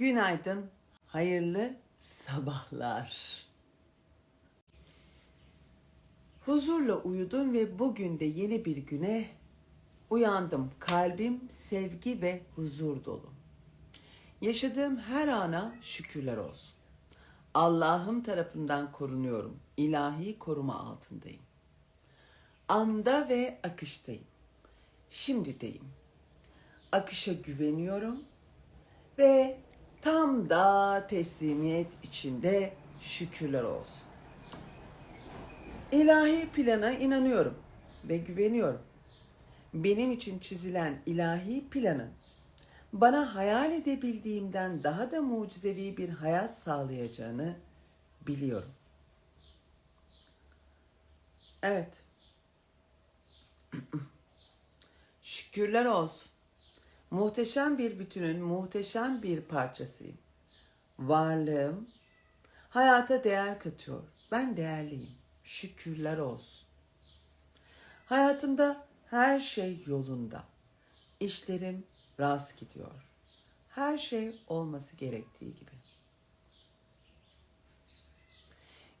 Günaydın, hayırlı sabahlar. Huzurla uyudum ve bugün de yeni bir güne uyandım. Kalbim sevgi ve huzur dolu. Yaşadığım her ana şükürler olsun. Allah'ım tarafından korunuyorum. İlahi koruma altındayım. Anda ve akıştayım. Şimdideyim. Akışa güveniyorum ve tam da teslimiyet içinde şükürler olsun. İlahi plana inanıyorum ve güveniyorum. Benim için çizilen ilahi planın bana hayal edebildiğimden daha da mucizevi bir hayat sağlayacağını biliyorum. Evet. Şükürler olsun. Muhteşem bir bütünün muhteşem bir parçasıyım. Varlığım hayata değer katıyor. Ben değerliyim. Şükürler olsun. Hayatımda her şey yolunda. İşlerim rast gidiyor. Her şey olması gerektiği gibi.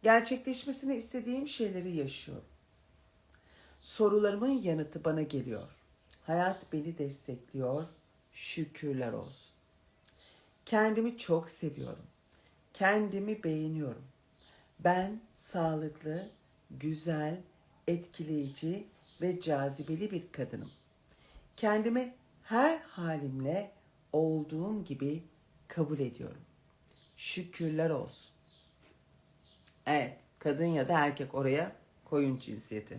Gerçekleşmesini istediğim şeyleri yaşıyorum. Sorularımın yanıtı bana geliyor. Hayat beni destekliyor. Şükürler olsun. Kendimi çok seviyorum. Kendimi beğeniyorum. Ben sağlıklı, güzel, etkileyici ve cazibeli bir kadınım. Kendimi her halimle olduğum gibi kabul ediyorum. Şükürler olsun. Evet, kadın ya da erkek oraya koyun cinsiyeti.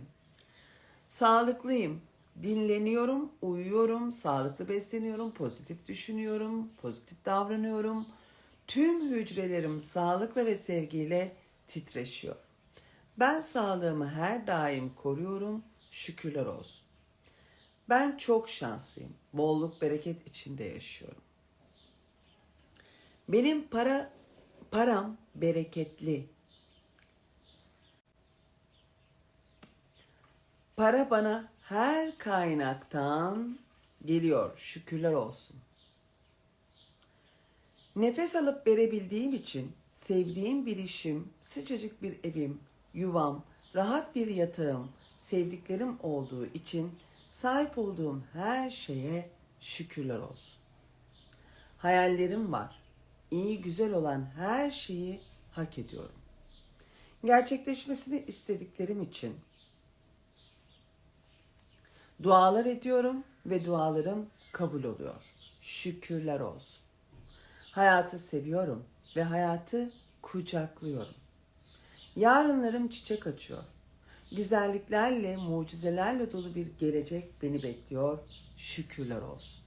Sağlıklıyım. Dinleniyorum, uyuyorum, sağlıklı besleniyorum, pozitif düşünüyorum, pozitif davranıyorum. Tüm hücrelerim sağlıkla ve sevgiyle titreşiyor. Ben sağlığımı her daim koruyorum. Şükürler olsun. Ben çok şanslıyım. Bolluk bereket içinde yaşıyorum. Benim para param bereketli. Para bana her kaynaktan geliyor. Şükürler olsun. Nefes alıp verebildiğim için sevdiğim bir işim, sıcacık bir evim, yuvam, rahat bir yatağım, sevdiklerim olduğu için sahip olduğum her şeye şükürler olsun. Hayallerim var. İyi güzel olan her şeyi hak ediyorum. Gerçekleşmesini istediklerim için Dualar ediyorum ve dualarım kabul oluyor. Şükürler olsun. Hayatı seviyorum ve hayatı kucaklıyorum. Yarınlarım çiçek açıyor. Güzelliklerle, mucizelerle dolu bir gelecek beni bekliyor. Şükürler olsun.